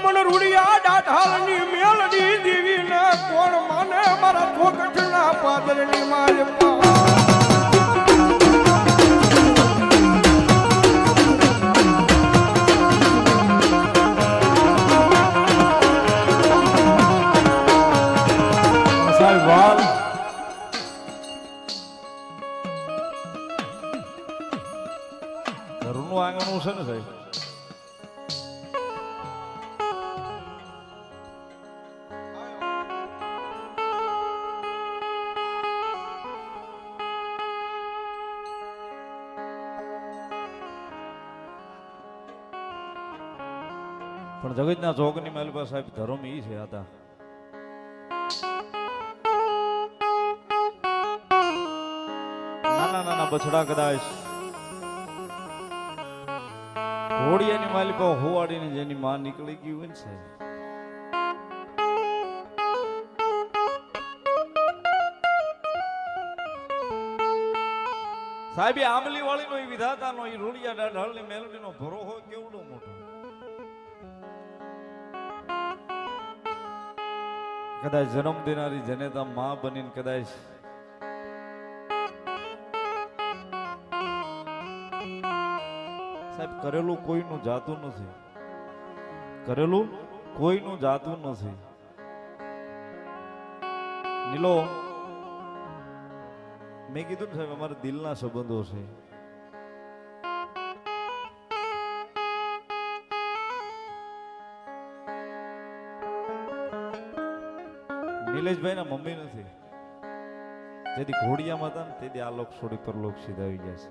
મન રૂડિયા ડાઢાલની મેલડી દીવીને કોણ માને મારા ઠોકઠના પાદરની માલપા ઘરનું આંગણું છે ને સાહેબ? પણ જગતના ચોકની માલિકા સાહેબ ધર્મ ઈ છે હતા નાના નાના બછડા કદાચ ઘોડિયાની માલિકા હોવાડીને જેની માં નીકળી ગઈ હોય ને સાહેબ. આંબલી વાળીનો એ વિધાતાનો એ રૂડિયા ડાઢાળની મેલડીનો ભરોહો કેવડો મોટો? કદાચ જન્મ દેનારી જનેતા માં બનીને કદાચ સાહેબ, કરેલું કોઈનું જાતું નથી. કરેલું કોઈનું જાતું નથી. નીલો, મેં કીધું ને સાહેબ, અમારા દિલના સંબંધો છે. નિલેશભાઈ ના મમ્મી નથી. જેથી ઘોડિયામાં હતા ને તેથી આ લોક છોડી પર લોક સીધા આવી ગયા છે.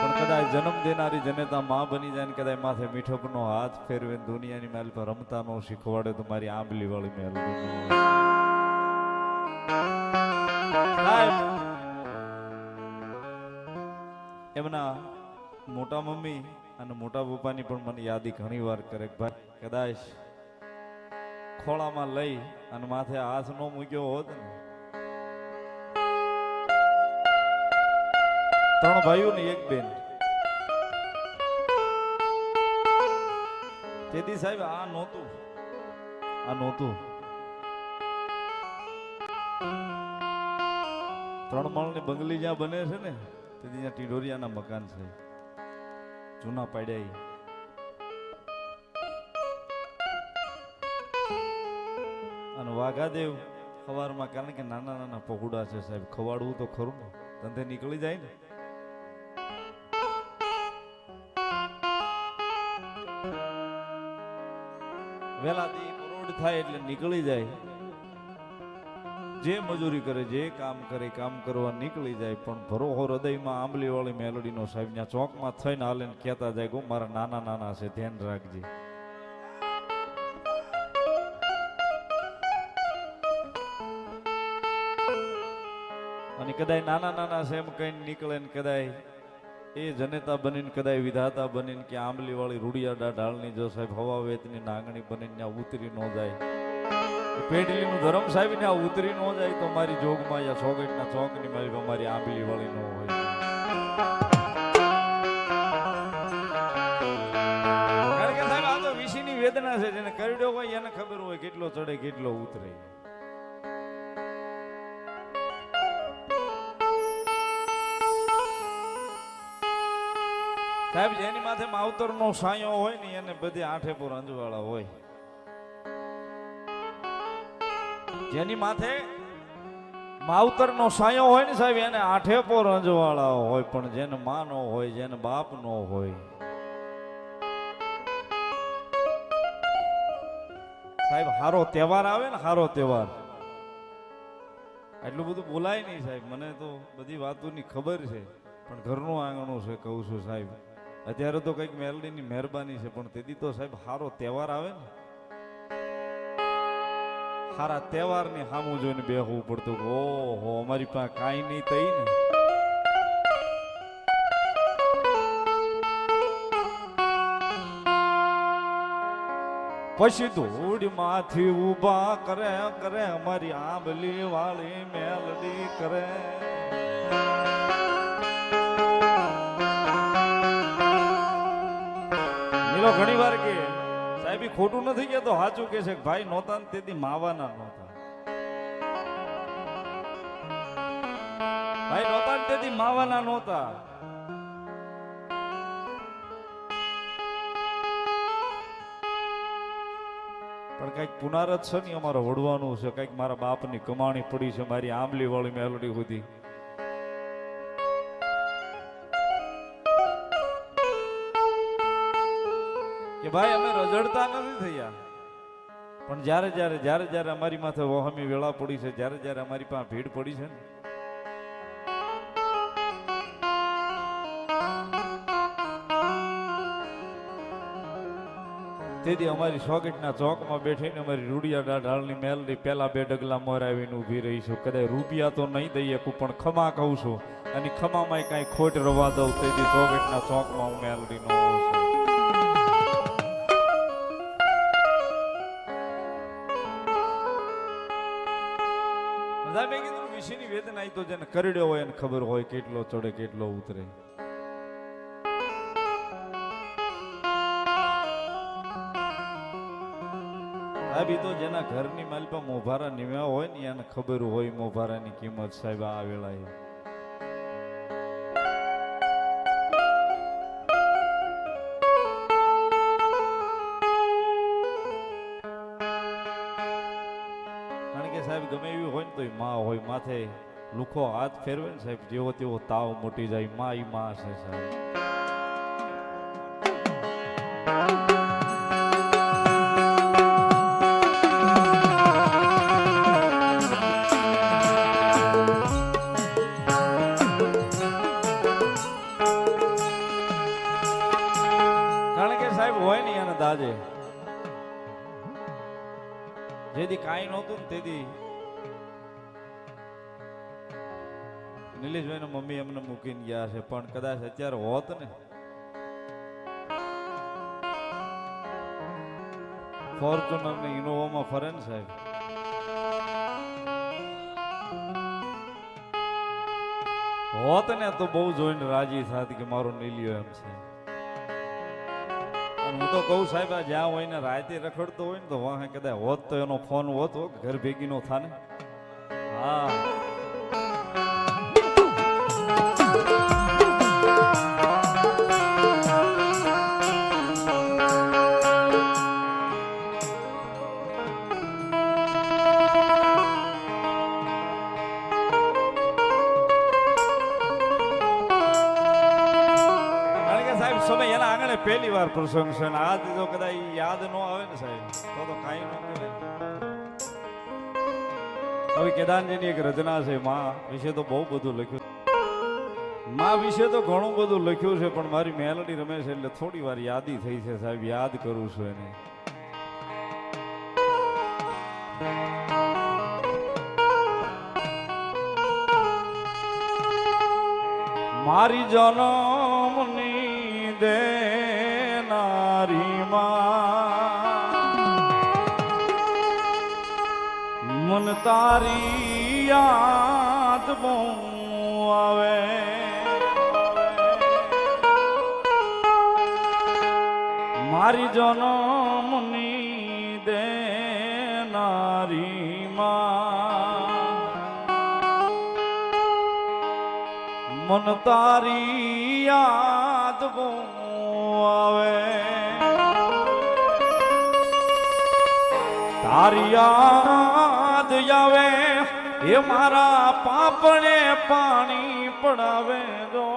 પણ કદાચ જન્મ દેનારી જનેતા માં બની જાય ને કદાચ માથે મીઠપનો હાથ ફેરવે દુનિયાની મહેલ પર રમતા નો શીખવાડે તો મારી આંબલી વાળી મહેલ એમના મોટા મમ્મી અને મોટા પપ્પાની પણ મને યાદી ઘણી વાર કરે ભાઈ, કદાચ ખોળામાં લઈ અને માથે હાથ નો મૂક્યો હોત ને. ત્રણ ભાઈઓ ને એક બેન. તેથી સાહેબ, આ નહોતું. આ નહોતું. ત્રણ માળની બંગલી જ્યાં બને છે ને, તેથી ત્યાં ટીડોરિયાના મકાન છે. જૂના પાડ્યા વાઘાદેવ સવારમાં કારણ કે નાના નાના પહોળા છે સાહેબ. ખવાડવું તો ખરું ને ધંધે નીકળી જાય ને. વેલાથી કરોડ થાય એટલે નીકળી જાય. જે મજૂરી કરે, જે કામ કરે, કામ કરવા નીકળી જાય. પણ ભરોહો હૃદયમાં આંબલી વાળી મેલોડીનો સાહેબ ત્યાં ચોકમાં થઈને હાલે કહેતા જાય ગો મારા નાના નાના છે, ધ્યાન રાખજે. કદાચ નાના નાના સેમ કહીને નીકળે ને કદાય એ જનેતા બનીને કદાય વિધાતા બનીને કે આંબલી વાળી રૂડિયાડા ઢાળની જો સાહેબ હવા વેતની નાંગણી બનીને ત્યાં ઉતરી ન જાય. પેઢલીનું ધરમ સાહેબ ને ઉતરી ન જાય તો મારી જોગમાં યા ચોગટના ચોકની મારી મારી આંબલી વાળી ન હોય. વેદના છે, જેને કરડ્યો હોય એને ખબર હોય કેટલો ચડે, કેટલો ઉતરે. સાહેબ, જેની માથે માવતર નો સાયો હોય ને, એને બધી આઠે પૂર અંજવાળા હોય. જેની માથે માવતર નો સાયો હોય ને સાહેબ, એને આઠે પોર અંજવાળા હોય, પણ જેને માં નો હોય, જેને બાપ નો હોય. સાહેબ, હારો તહેવાર આવે ને, હારો તહેવાર. એટલું બધું બોલાય નહીં સાહેબ, મને તો બધી વાતોની ખબર છે, પણ ઘરનું આંગણું છે, કહું છું સાહેબ. અત્યારે તો કંઈક મેલડીની મહેરબાની છે, પણ તેથી તો સાહેબ સારો તહેવાર આવે ને. સારા તહેવારની સામું જોઈને બેહવું પડતું ઓહો, અમારી પાસે કાંઈ નહીં થઈ ને. પછી ધૂળમાંથી ઊભા કરે કરે અમારી આંબલી વાળી મેલડી કરે. પેલો ઘણી વાર કે સાહેબ ખોટું નથી કેતો સાચું કે છે ભાઈ નહોતા તેથી માવાના નહોતા. ભાઈ નહોતા ને તેથી માવાના નહોતા. પણ કંઈક પુનારત છે ને અમારે વડવાનું છે, કંઈક મારા બાપની કમાણી પડી છે, મારી આંબલી વાળી મેલડી સુધી. કે ભાઈ, અમે રજડતા નથી થયા. પણ જ્યારે જ્યારે જ્યારે જ્યારે અમારી માથે વહમી વેળા પડી છે, જ્યારે જ્યારે અમારી પાસે ભીડ પડી છે ને, તેથી અમારી સોકેટના ચોકમાં બેઠીને અમારી રૂડિયા ઢાળની મેલડી પેલા બે ડગલા મોરાવીને ઊભી રહી છું. કદાચ રૂપિયા તો નહીં દઈએ પણ ખમા કહું છું. અને ખમામાં કાંઈ ખોટ રવા દઉં, તેથી સોકેટના ચોકમાં હું મેલડી નો છું. સાહેબ મેં કીધું વિષયની વેદના તો જેને કરડ્યો હોય એને ખબર હોય કેટલો ચડે, કેટલો ઉતરે. સાહેબ તો જેના ઘરની માલપા મોભારા નીવ્યા હોય ને એને ખબર હોય મોભારાની કિંમત સાહેબ આ વેળાએ. ગમે એવી હોય ને તો માં હોય, માથે લુખો હાથ ફેરવે ને સાહેબ, જેવો તેવો તાવ મોટી જાય, માં ઈ માં છે સાહેબ. દાજે જેથી કાંઈ નહોતું ને તેથી નિલેશભાઈ મમ્મી એમને મૂકીને ગયા છે, પણ કદાચ અત્યારે હોત ને. ફોર્ચ્યુનર ને ઇનોવામાં ફરે ને સાહેબ. હોત ને તો બહુ જોઈને રાજી થાત કે મારો નીલિયો એમ છે. હું તો કહું સાહેબ, આ જ્યાં હોય ને રાતે રખડતો હોય ને તો વાહે કદાચ હોત તો એનો ફોન હોત ઘર ભેગી નો થાને હા. સમય એના આંગણે પહેલી વાર પ્રસંગ છે આ આજ જો કદાચ યાદ ન આવે ને સાહેબ, તો તો કાંઈ ન કહેવાય. હવે કેદારજીની એક રચના છે, માં વિશે તો બહુ બધું લખ્યું માં વિશે તો ઘણું બધું લખ્યું છે, પણ મારી મેલડી રમે છે એટલે થોડી વાર યાદી થઈ છે સાહેબ, યાદ કરું છું એને. મારી જનમની દેનારી માં મન તારી યાદ બહુ આવે મારી જનમની દેનારી માં મન તારી યાદ આવે. એ મારા પાપણે પાણી પડાવે દો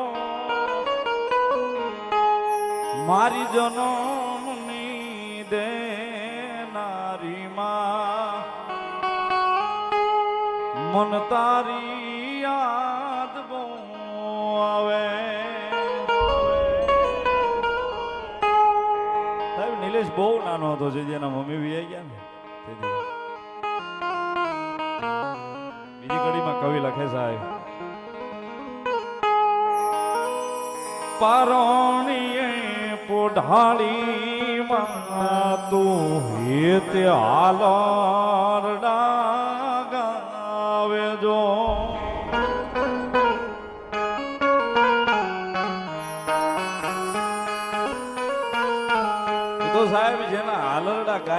મારી જનમની દેનારી મન તારી યાદ બહુ આવે. સાહેબ બહુ નાનો હતો જે જેના મમ્મી વિયા ગયા ને. બીજી કડીમાં કવિ લખે સાહેબ. પારણીએ પોઢાળી તું હેત હાલરડા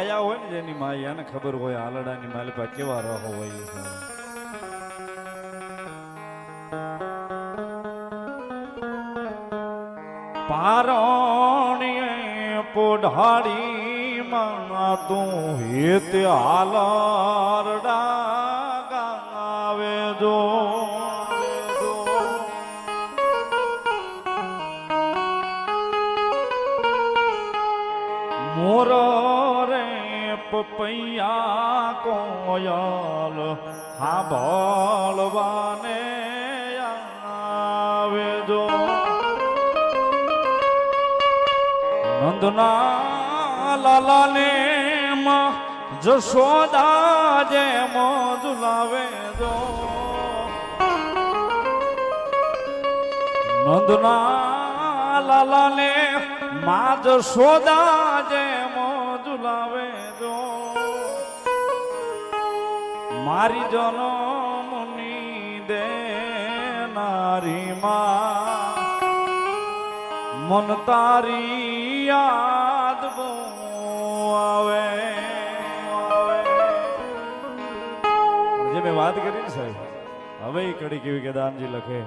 ગાયા હોય ને જેની માયા એને ખબર હોય આલડાની માલપા કેવા રહો હોય. પારણીએ પોઢાડી માં તું હેત આલરડા ગાવે જો મોર પપૈયા કોયલ હા ભળવાને આવે જો નંદના લાલાને માં જશોદા જે મોજુલાવે જો નંદના લાલાને માં જશોદા જે મોજુલાવે જો મારી જનમની દે નારી માં, મન તારી યાદ આવે. જે મેં વાત કરી ને સાહેબ, હવે કડી કેવી કે દાનજી લખે